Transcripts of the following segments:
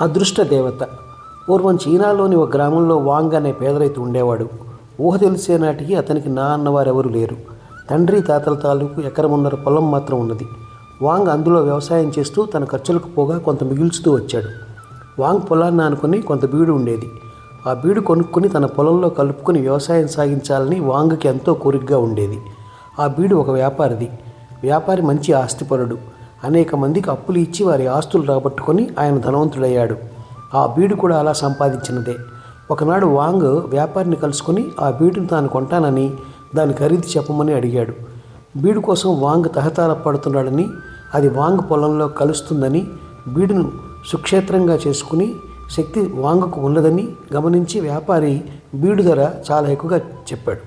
అదృష్ట దేవత పూర్వం చీనాలోని ఒక గ్రామంలో వాంగ్ అనే పేదరైతు ఉండేవాడు. ఊహ తెలిసే నాటికి అతనికి నా అన్నవారెవరూ లేరు. తండ్రి తాతల తాలూకు ఎకరమున్నర పొలం మాత్రం ఉన్నది. వాంగ్ అందులో వ్యవసాయం చేస్తూ తన ఖర్చులకు పోగా కొంత మిగుల్చుతూ వచ్చాడు. వాంగ్ పొలాన్ని అనుకుని కొంత బీడు ఉండేది. ఆ బీడు కొనుక్కొని తన పొలంలో కలుపుకొని వ్యవసాయం సాగించాలని వాంగ్కి ఎంతో కోరికగా ఉండేది. ఆ బీడు ఒక వ్యాపారిది. వ్యాపారి మంచి ఆస్తిపరుడు. అనేక మందికి అప్పులు ఇచ్చి వారి ఆస్తులు రాబట్టుకొని ఆయన ధనవంతుడయ్యాడు. ఆ బీడు కూడా అలా సంపాదించినదే. ఒకనాడు వాంగ్ వ్యాపారిని కలుసుకొని ఆ బీడును తాను కొంటానని దాని ఖరీదు చెప్పమని అడిగాడు. బీడు కోసం వాంగ్ తహతాల పడుతున్నాడని అది వాంగ్ పొలంలో కలుస్తుందని బీడును సుక్షేత్రంగా చేసుకుని శక్తి వాంగకు ఉన్నదని గమనించి వ్యాపారి బీడు ధర చాలా ఎక్కువగా చెప్పాడు.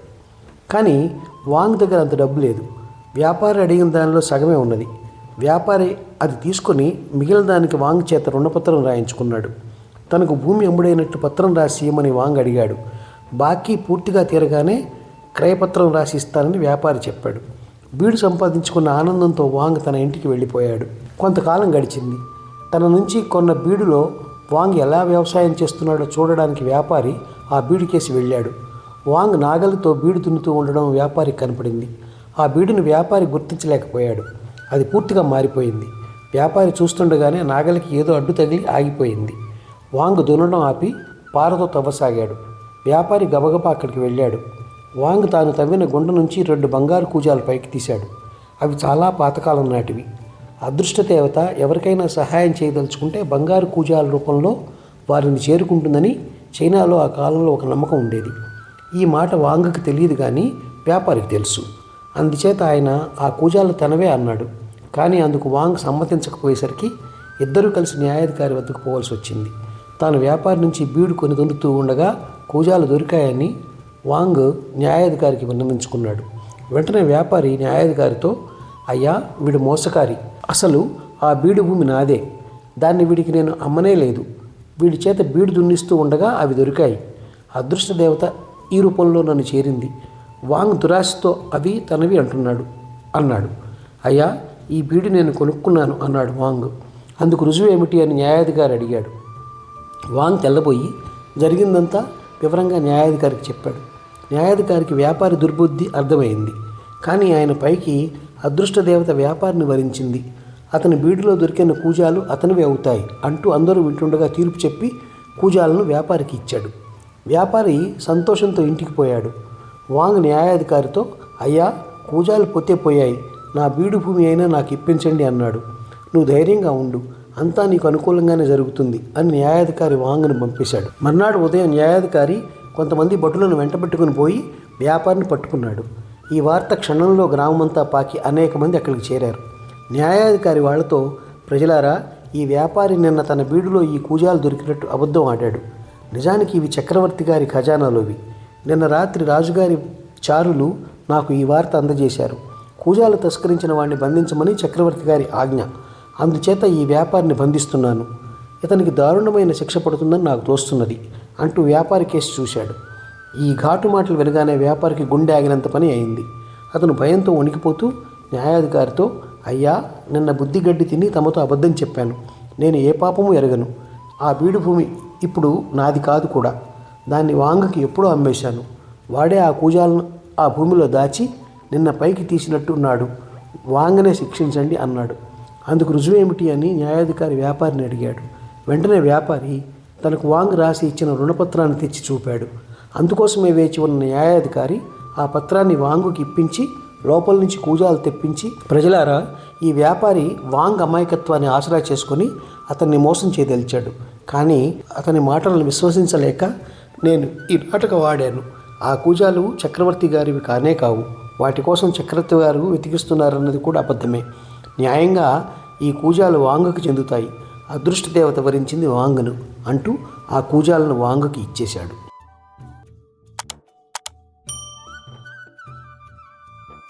కానీ వాంగ్ దగ్గర అంత డబ్బు లేదు. వ్యాపారి అడిగిన దానిలో సగమే ఉన్నది. వ్యాపారి అది తీసుకొని మిగిలిన దానికి వాంగ్ చేత రుణపత్రం రాయించుకున్నాడు. తనకు భూమి అమ్ముడైనట్టు పత్రం రాసి ఇవ్వమని వాంగ్ అడిగాడు. బాకీ పూర్తిగా తీరగానే క్రయపత్రం రాసి ఇస్తానని వ్యాపారి చెప్పాడు. బీడు సంపాదించుకున్న ఆనందంతో వాంగ్ తన ఇంటికి వెళ్ళిపోయాడు. కొంతకాలం గడిచింది. తన నుంచి కొన్న బీడులో వాంగ్ ఎలా వ్యవసాయం చేస్తున్నాడో చూడడానికి వ్యాపారి ఆ బీడుకేసి వెళ్ళాడు. వాంగ్ నాగలితో బీడు దున్నుతూ ఉండడం వ్యాపారికి కనపడింది. ఆ బీడును వ్యాపారి గుర్తించలేకపోయాడు. అది పూర్తిగా మారిపోయింది. వ్యాపారి చూస్తుండగానే నాగలికి ఏదో అడ్డు తగిలి ఆగిపోయింది. వాంగ్ దున్నడం ఆపి పారతో తవ్వసాగాడు. వ్యాపారి గబగబా అక్కడికి వెళ్ళాడు. వాంగ్ తాను తవ్విన గుండ నుంచి రెండు బంగారు కూజాలు పైకి తీశాడు. అవి చాలా పాతకాలం నాటివి. అదృష్ట దేవత ఎవరికైనా సహాయం చేయదలుచుకుంటే బంగారు కూజాల రూపంలో వారిని చేరుకుంటుందని చైనాలో ఆ కాలంలో ఒక నమ్మకం ఉండేది. ఈ మాట వాంగ్కి తెలియదు కానీ వ్యాపారికి తెలుసు. అందుచేత ఆయన ఆ కూజాలు తనవే అన్నాడు. కానీ అందుకు వాంగ్ సమ్మతించకపోయేసరికి ఇద్దరూ కలిసి న్యాయాధికారి వద్దకు పోవాల్సి వచ్చింది. తాను వ్యాపారి నుంచి బీడు కొని దొందుతూ ఉండగా కూజాలు దొరికాయని వాంగ్ న్యాయాధికారికి విన్నవించుకున్నాడు. వెంటనే వ్యాపారి న్యాయాధికారితో అయ్యా వీడు మోసకారి. అసలు ఆ బీడు భూమి నాదే. దాన్ని వీడికి నేను అమ్మనే లేదు. వీడి చేత బీడు దున్నిస్తూ ఉండగా అవి దొరికాయి. అదృష్ట దేవత ఈ రూపంలో నన్ను చేరింది. వాంగ్ దురాశతో అవి తనవి అంటున్నాడు అన్నాడు. అయ్యా ఈ బీడు నేను కొనుక్కున్నాను అన్నాడు వాంగ్. అందుకు రుజువు ఏమిటి అని న్యాయాధికారి అడిగాడు. వాంగ్ తెల్లబోయి జరిగిందంతా వివరంగా న్యాయాధికారికి చెప్పాడు. న్యాయాధికారికి వ్యాపారి దుర్బుద్ధి అర్థమైంది. కానీ ఆయన పైకి అదృష్ట దేవత వ్యాపారిని వరించింది. అతని బీడులో దొరికిన కూజాలు అతనివే అవుతాయి అంటూ అందరూ వింటుండగా తీర్పు చెప్పి కూజాలను వ్యాపారికి ఇచ్చాడు. వ్యాపారి సంతోషంతో ఇంటికి పోయాడు. వాంగ్ న్యాయాధికారితో అయ్యా కూజాలు పొతే పోయాయి. నా బీడు భూమి అయినా నాకు ఇప్పించండి అన్నాడు. నువ్వు ధైర్యంగా ఉండు. అంతా నీకు అనుకూలంగానే జరుగుతుంది అని న్యాయాధికారి వాంగ్ను పంపేశాడు. మర్నాడు ఉదయం న్యాయాధికారి కొంతమంది భటులను వెంటబెట్టుకుని పోయి వ్యాపారిని పట్టుకున్నాడు. ఈ వార్త క్షణంలో గ్రామమంతా పాకి అనేక మంది అక్కడికి చేరారు. న్యాయాధికారి వాళ్ళతో ప్రజలారా ఈ వ్యాపారి నిన్న తన బీడులో ఈ కూజాలు దొరికినట్టు అబద్ధం ఆడాడు. నిజానికి ఇవి చక్రవర్తి గారి ఖజానాలోవి. నిన్న రాత్రి రాజుగారి చారులు నాకు ఈ వార్త అందజేశారు. కూజాలు తస్కరించిన వాడిని బంధించమని చక్రవర్తి గారి ఆజ్ఞ. అందుచేత ఈ వ్యాపారిని బంధిస్తున్నాను. ఇతనికి దారుణమైన శిక్ష పడుతుందని నాకు తోస్తున్నది అంటూ వ్యాపారి కేసు చూశాడు. ఈ ఘాటు మాటలు వినగానే వ్యాపారికి గుండె ఆగినంత పని అయింది. అతను భయంతో వణికిపోతూ న్యాయాధికారితో అయ్యా నిన్న బుద్ధిగడ్డి తిని తమతో అబద్ధం చెప్పాను. నేను ఏ పాపము ఎరగను. ఆ బీడు భూమి ఇప్పుడు నాది కాదు కూడా. దాన్ని వాంగకి ఎప్పుడో అమ్మేశాను. వాడే ఆ కూజాలను ఆ భూమిలో దాచి నిన్న పైకి తీసినట్టున్నాడు వాంగనే శిక్షించండి అన్నాడు. అందుకు రుజువేమిటి అని న్యాయాధికారి వ్యాపారిని అడిగాడు. వెంటనే వ్యాపారి తనకు వాంగ్ రాసి ఇచ్చిన రుణపత్రాన్ని తెచ్చి చూపాడు. అందుకోసమే వేచి ఉన్న న్యాయాధికారి ఆ పత్రాన్ని వాంగుకి ఇప్పించి లోపల నుంచి కూజాలు తెప్పించి ప్రజలారా ఈ వ్యాపారి వాంగ్ అమాయకత్వాన్ని ఆసరా చేసుకొని అతన్ని మోసం చేయదలిచాడు. కానీ అతని మాటలను విశ్వసించలేక నేను ఈ నాటక వాడాను. ఆ కూజాలు చక్రవర్తి గారివి కానే కావు. వాటి కోసం చక్రవర్తి గారు వెతికిస్తున్నారన్నది కూడా అబద్ధమే. న్యాయంగా ఈ కూజాలు వాంగకు చెందుతాయి. అదృష్టదేవత వరించింది వాంగను అంటూ ఆ కూజాలను వాంగకి ఇచ్చేశాడు.